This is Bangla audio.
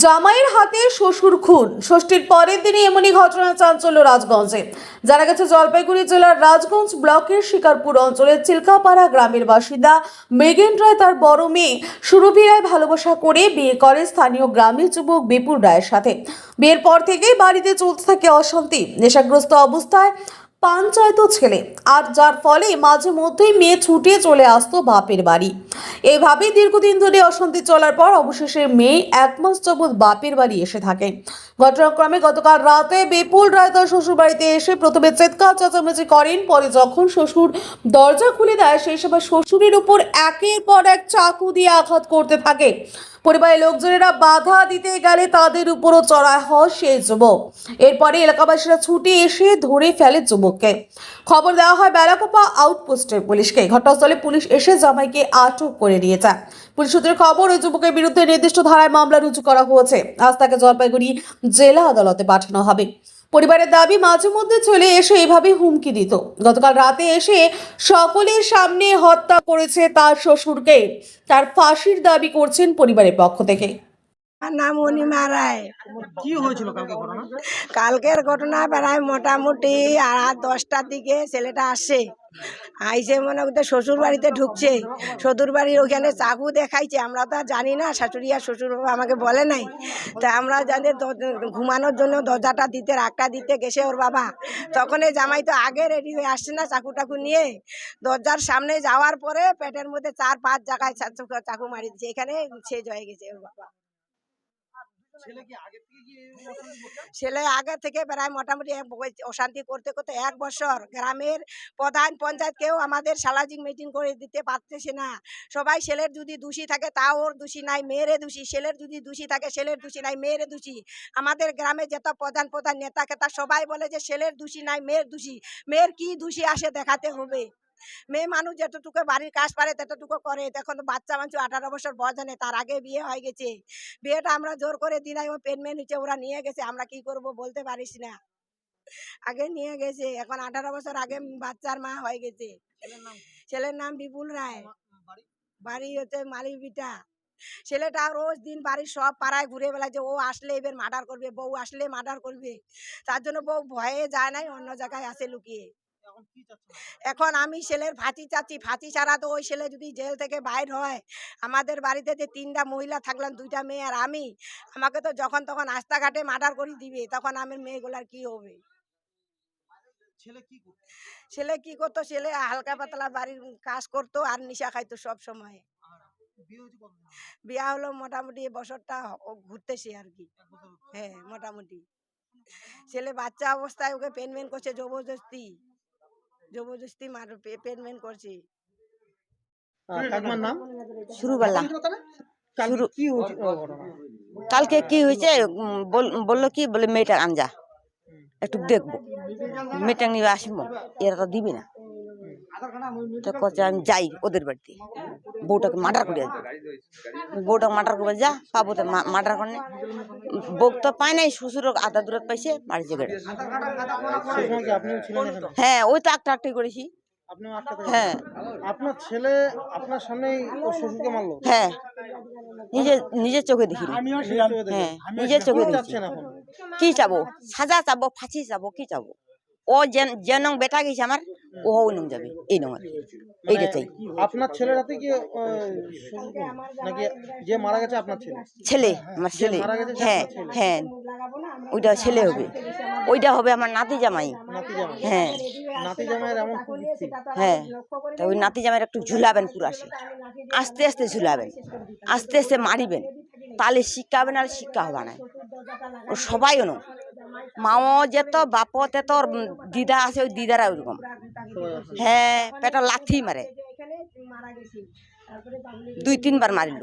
জামাইয়ের হাতে শ্বশুর খুন। ষষ্ঠীর পরের দিনই এমনই ঘটনা চাঞ্চল্য রাজগঞ্জে। জানা গেছে, জলপাইগুড়ি জেলার রাজগঞ্জ ব্লকের শিকারপুর অঞ্চলের চিল্কাপাড়া গ্রামের বাসিন্দা মেঘেন রায় তার বড় মেয়ে সুরভি রায় ভালোবাসা করে বিয়ে করে স্থানীয় গ্রামের যুবক বিপুল রায়ের সাথে। বিয়ের পর থেকেই বাড়িতে চলতে থাকে অশান্তি। নেশাগ্রস্ত অবস্থায় পাঞ্চায়ত ছেলে। আর যার ফলে মাঝে মধ্যেই মেয়ে ছুটে চলে আসতো বাপের বাড়ি। এইভাবেই দীর্ঘদিন ধরে অশান্তি চলার পর অবশেষে মেয়ে এক মাস যাবৎ বাপের বাড়ি এসে থাকে। ঘটনাক্রমে গতকাল রাতে বিপুল রায় তার শ্বশুর বাড়িতে এসে প্রথমে চেৎকার চেঁচামেচি করেন, পরে যখন শ্বশুর দরজা খুলে দেয়, সেই সময় শ্বশুরের উপর একের পর এক চাকু দিয়ে আঘাত করতে থাকে। পরিবারের লোকজনেরা বাধা দিতে গেলে তাদের উপরও চড়া হয় সেই যুবক। এরপরে এলাকাবাসীরা ছুটে এসে ধরে ফেলে যুবককে। খবর দেওয়া হয়, বেলাকোপা আউটপোস্টের পুলিশকে। ঘটনাস্থলে পুলিশ এসে জামাইকে আটক করে নিয়ে যায় পুলিশ সূত্রের খবর, ওই যুবকের বিরুদ্ধে নির্দিষ্ট ধারায় মামলা রুজু করা হয়েছে। আজ তাকে জলপাইগুড়ি জেলা আদালতে পাঠানো হবে। পরিবারের দাবি মাঝে মধ্যে চলে এসে এভাবে হুমকি দিত। গতকাল রাতে এসে সকলের সামনে হত্যা করেছে তার শ্বশুরকে। তার ফাঁসির দাবি করছেন পরিবারের পক্ষ থেকে। নাম কি হয়েছিল কালকে ঘটনা? কালকের ঘটনা প্রায় মোটামুটি আর দশটার দিকে ছেলেটা আসে। আইসে মনে করতে শ্বশুর বাড়িতে ঢুকছে। শ্বশুর বাড়ির ওখানে চাকু দেখাইছে। আমরা তো আর জানি না শাশুড়ি আর শ্বশুর বাবা আমাকে বলে নাই। তা আমরা জানি দ- ঘুমানোর জন্য দরজাটা দিতে রাগটা দিতে গেছে ওর বাবা। তখন এই জামাই তো আগে রেডি হয়ে আসছে না চাকু টাকু নিয়ে। দরজার সামনে যাওয়ার পরে পেটের মধ্যে চার পাঁচ জায়গায় চাকু মারি দিচ্ছে এখানে শেষ হয়ে গেছে ওর বাবা। ছেলে আগে থেকে প্রায় মোটামুটি অশান্তি করতে করতে এক বছর গ্রামের প্রধান পঞ্চায়েত কেউ আমাদের সামাজিক মিটিং করে দিতে পারতেছে না। সবাই ছেলের যদি দোষী থাকে তাও ওর দোষী নাই মেয়েরে দোষী ছেলের যদি দোষী থাকে ছেলের দোষী নাই মেয়েরে দোষী। আমাদের গ্রামে যত প্রধান প্রধান নেতা কেতা সবাই বলে যে ছেলের দোষী নাই মেয়ের দোষী। মেয়ের কি দোষী আসে দেখাতে হবে। মেয়ে মানুষ যতটুকু বাড়ির কাজ পারে ততটুকু করে। তখন বাচ্চা মানুষ আঠারো বছর বয়স তার আগে বিয়ে হয়ে গেছে। বিয়েটা আমরা জোর করে দিলাই ও পেনমেন হচ্ছে ওরা নিয়ে গেছে আমরা কি করব বলতে পারিস না। আগে নিয়ে গেছে এখন আঠারো বছর আগে বাচ্চার মা হয়ে গেছে। ছেলের নাম বিপুল রায়। বাড়ি? হচ্ছে মালিক বিটা ছেলেটা রোজ দিন বাড়ির সব পাড়ায় ঘুরে বেড়ায় যে ও আসলে এবার মার্ডার করবে বউ আসলে মার্ডার করবে। তার জন্য বউ ভয়ে যায় নাই অন্য জায়গায় আসে লুকিয়ে। এখন আমি ছেলের ফাঁসি চাচ্ছি। ফাঁসি ছাড়া তো ওই ছেলে যদি জেল থেকে বাইর হয় আমাদের বাড়িতে যে তিনটা মহিলা থাকলাম দুইটা মেয়ে আর আমি আমাকে তো যখন তখন রাস্তাঘাটে মার্ডার করে দিবে তখন আমার মেয়েগুলার কি হবে? ছেলে কি করতো? ছেলে হালকা পাতলা বাড়ির কাজ করতো আর নিশা খাইতো সব সময়। বিয়ে হলো? মোটামুটি বছরটা ঘুরতেছে আর কি। হ্যাঁ মোটামুটি। ছেলে বাচ্চা অবস্থায় ওকে পেনমেন করছে জবরদস্তি। জবরদস্তি মার পেমেন্ট করছি। কাকিমার নাম? কালকে শুরু- কি হয়েছে? কালকে কি হয়েছে? বল- বলল কি? বলে মেয়েটা আনজা একটু দেখব। মেয়েটা নিয়ে আসব। এরা তো দিবি না। কচ্ছে আমি যাই ওদের বাড়িতে। বউটাকে মার্ডার করে আসব বউটাকে মার্ডার করবে যা পাবো তো মার্ডার করে বউ তো পায় নাই শ্বশুর আধা দূরত পাইছে মারিছে গেড়ে হ্যাঁ ওই তো একটা একটাই করেছি। হ্যাঁ। আপনার ছেলে আপনার সামনেই শ্বশুরকে মারলো? হ্যাঁ। নিজে নিজের চোখে দেখি নিজের চোখে দেখলেন। হ্যাঁ নিজের চোখে কি চাবো? সাজা চাবো ফাঁসি চাবো কি চাবো? ও যে যে নং বেটা গেছে আমার। ও ওই নং যাবে এই নং এইটা চাই আপনার ছেলের হাতে কি? নাকি যে মারা গেছে আপনার ছেলে? ছেলে আমার ছেলে। মারা গেছে সে হ্যাঁ হ্যাঁ। ওইটা ছেলে হবে। ওইটা হবে আমার নাতি জামাই। হ্যাঁ। নাতি জামাইয়ের এমন হ্যাঁ। তা ওই নাতি জামাইয়ের একটু ঝুলাবেন পুরো আসে আস্তে আস্তে ঝুলাবেন। আস্তে আস্তে মারিবেন। তাহলে শিক্ষা শিক্ষাবেন আর শিক্ষা হবে না। ও সবাই ওনো মাও যেত বাপ তেত দিদা আছে, ওই দিদারা ওইরকম। হ্যাঁ পেটা লাথি মারে দুই তিনবার মারিল